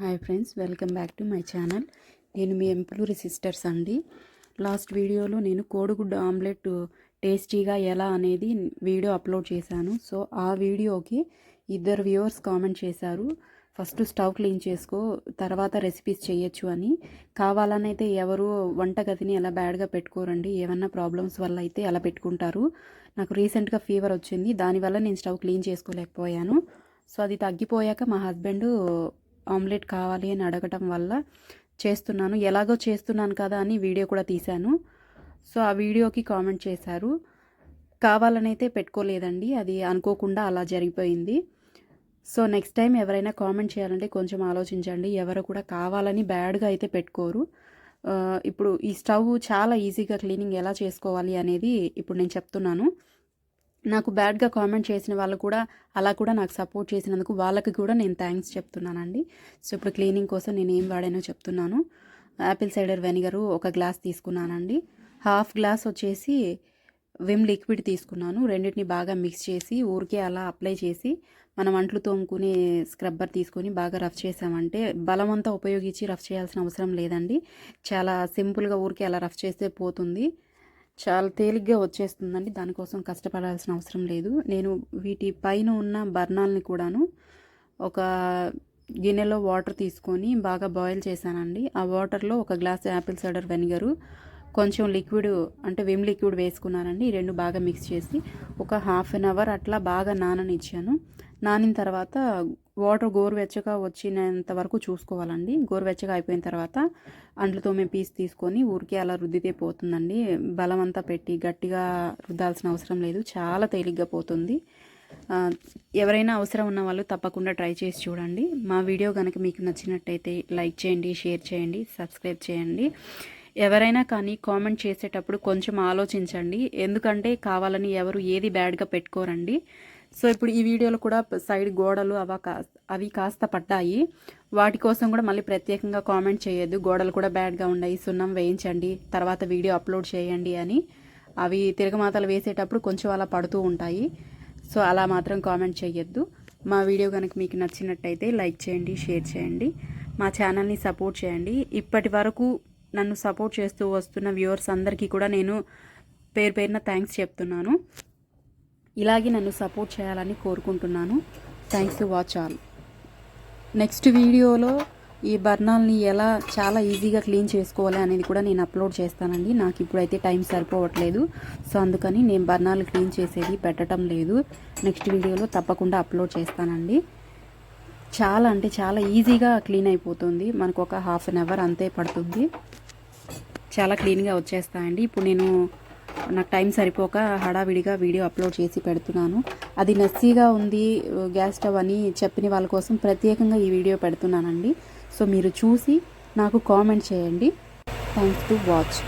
Hi friends welcome back to my channel. నేను మీ ఎంప్లూరి sisters అండి. లాస్ట్ వీడియోలో నేను కోడిగుడ్డు ఆమ్లెట్ టేస్టీగా ఎలా అనేది వీడియో అప్లోడ్ చేశాను. సో ఆ వీడియోకి ఇద్దరు వ్యూవర్స్ కామెంట్ చేశారు. ఫస్ట్ స్టవ్ క్లీన్ చేసుకో తర్వాత రెసిపీస్ చేయొచ్చు అని. కావాలని అయితే ఎవరు వంటగదిని ఎలా బ్యాడ్గా పెట్టుకోరండి. ఏమన్నా ప్రాబ్లమ్స్ వల్ల అయితే అలా పెట్టుకుంటారు. నాకు రీసెంట్గా ఫీవర్ వచ్చింది. దానివల్ల నేను స్టవ్ క్లీన్ చేసుకోలేకపోయాను. సో అది తగ్గిపోయాక మా హస్బెండ్ ఆమ్లెట్ కావాలి అని అడగటం వల్ల చేస్తున్నాను. ఎలాగో చేస్తున్నాను కదా అని వీడియో కూడా తీశాను. సో ఆ వీడియోకి కామెంట్ చేశారు. కావాలనైతే పెట్టుకోలేదండి. అది అనుకోకుండా అలా జరిగిపోయింది. సో నెక్స్ట్ టైం ఎవరైనా కామెంట్ చేయాలంటే కొంచెం ఆలోచించండి. ఎవరు కూడా కావాలని బ్యాడ్గా అయితే పెట్టుకోరు. ఇప్పుడు ఈ స్టవ్ చాలా ఈజీగా క్లీనింగ్ ఎలా చేసుకోవాలి అనేది ఇప్పుడు నేను చెప్తున్నాను. నాకు బ్యాడ్గా కామెంట్ చేసిన వాళ్ళు కూడా అలా కూడా నాకు సపోర్ట్ చేసినందుకు వాళ్ళకి కూడా నేను థ్యాంక్స్ చెప్తున్నానండి. సో ఇప్పుడు క్లీనింగ్ కోసం నేను ఏం వాడానో చెప్తున్నాను. యాపిల్ సైడర్ వెనిగరు ఒక గ్లాస్ తీసుకున్నానండి. హాఫ్ గ్లాస్ వచ్చేసి విమ్ లిక్విడ్ తీసుకున్నాను. రెండింటిని బాగా మిక్స్ చేసి ఊరికే అలా అప్లై చేసి మనం అంట్లు తోముకునే స్క్రబ్బర్ తీసుకొని బాగా రఫ్ చేసామంటే బలమంతా ఉపయోగించి రఫ్ చేయాల్సిన అవసరం లేదండి. చాలా సింపుల్గా ఊరికే అలా రఫ్ చేస్తే పోతుంది. చాలా తేలిగ్గా వచ్చేస్తుందండి. దానికోసం కష్టపడాల్సిన అవసరం లేదు. నేను వీటి పైన ఉన్న బర్ణాలని కూడాను ఒక గిన్నెలో వాటర్ తీసుకొని బాగా బాయిల్ చేశానండి. ఆ వాటర్లో ఒక గ్లాస్ యాపిల్ సైడర్ వెనిగరు కొంచెం లిక్విడ్ అంటే విమ్ లిక్విడ్ వేసుకున్నానండి. ఈ రెండు బాగా మిక్స్ చేసి ఒక హాఫ్ అన్ అవర్ అట్లా బాగా నాననిచ్చాను. నానిన తర్వాత వాటర్ గోరువెచ్చగా వచ్చినంత వరకు చూసుకోవాలండి. గోరువెచ్చగా అయిపోయిన తర్వాత అంట్లతో మేము పీస్ తీసుకొని ఊరికే అలా రుద్దితే పోతుందండి. బలం అంతా పెట్టి గట్టిగా రుద్దాల్సిన అవసరం లేదు. చాలా తేలిగ్గా పోతుంది. ఎవరైనా అవసరం ఉన్న వాళ్ళు తప్పకుండా ట్రై చేసి చూడండి. మా వీడియో కనుక మీకు నచ్చినట్టయితే లైక్ చేయండి షేర్ చేయండి సబ్స్క్రైబ్ చేయండి. ఎవరైనా కానీ కామెంట్ చేసేటప్పుడు కొంచెం ఆలోచించండి. ఎందుకంటే కావాలని ఎవరు ఏది బ్యాడ్గా పెట్టుకోరండి. సో ఇప్పుడు ఈ వీడియోలో కూడా సైడ్ గోడలు అవ కా అవి కాస్త పడ్డాయి. వాటి కోసం కూడా మళ్ళీ ప్రత్యేకంగా కామెంట్ చేయొద్దు. గోడలు కూడా బ్యాడ్గా ఉన్నాయి. సున్నం వేయించండి. తర్వాత వీడియో అప్లోడ్ చేయండి అని. అవి తిరగమాతలు వేసేటప్పుడు కొంచెం అలా పడుతూ ఉంటాయి. సో అలా మాత్రం కామెంట్ చేయొద్దు. మా వీడియో కనుక మీకు నచ్చినట్టయితే లైక్ చేయండి షేర్ చేయండి. మా ఛానల్ని సపోర్ట్ చేయండి. ఇప్పటి వరకు నన్ను సపోర్ట్ చేస్తూ వస్తున్న వ్యూవర్స్ అందరికీ కూడా నేను పేరు పేరున థ్యాంక్స్ చెప్తున్నాను. ఇలాగే నన్ను సపోర్ట్ చేయాలని కోరుకుంటున్నాను. Thanks to watch all next వీడియోలో ఈ బర్నాల్ని ఎలా చాలా ఈజీగా క్లీన్ చేసుకోవాలి అనేది కూడా నేను అప్లోడ్ చేస్తానండి. నాకు ఇప్పుడైతే టైం సరిపోవట్లేదు. సో అందుకని నేను బర్నాలు క్లీన్ చేసేది పెట్టడం లేదు. నెక్స్ట్ వీడియోలో తప్పకుండా అప్లోడ్ చేస్తానండి. చాలా అంటే చాలా ఈజీగా క్లీన్ అయిపోతుంది. మనకు ఒక హాఫ్ అన్ అవర్ అంతే పడుతుంది. చాలా క్లీన్గా వచ్చేస్తాయండి. ఇప్పుడు నేను నాకు టైం సరిపోక హడావిడిగా వీడియో అప్లోడ్ చేసి పెడుతున్నాను. అది నస్సీగా ఉంది గ్యాస్ స్టవ్ అని చెప్పిన వాళ్ళ కోసం ప్రత్యేకంగా ఈ వీడియో పెడుతున్నానండి. సో మీరు చూసి నాకు కామెంట్ చేయండి. Thanks to watch.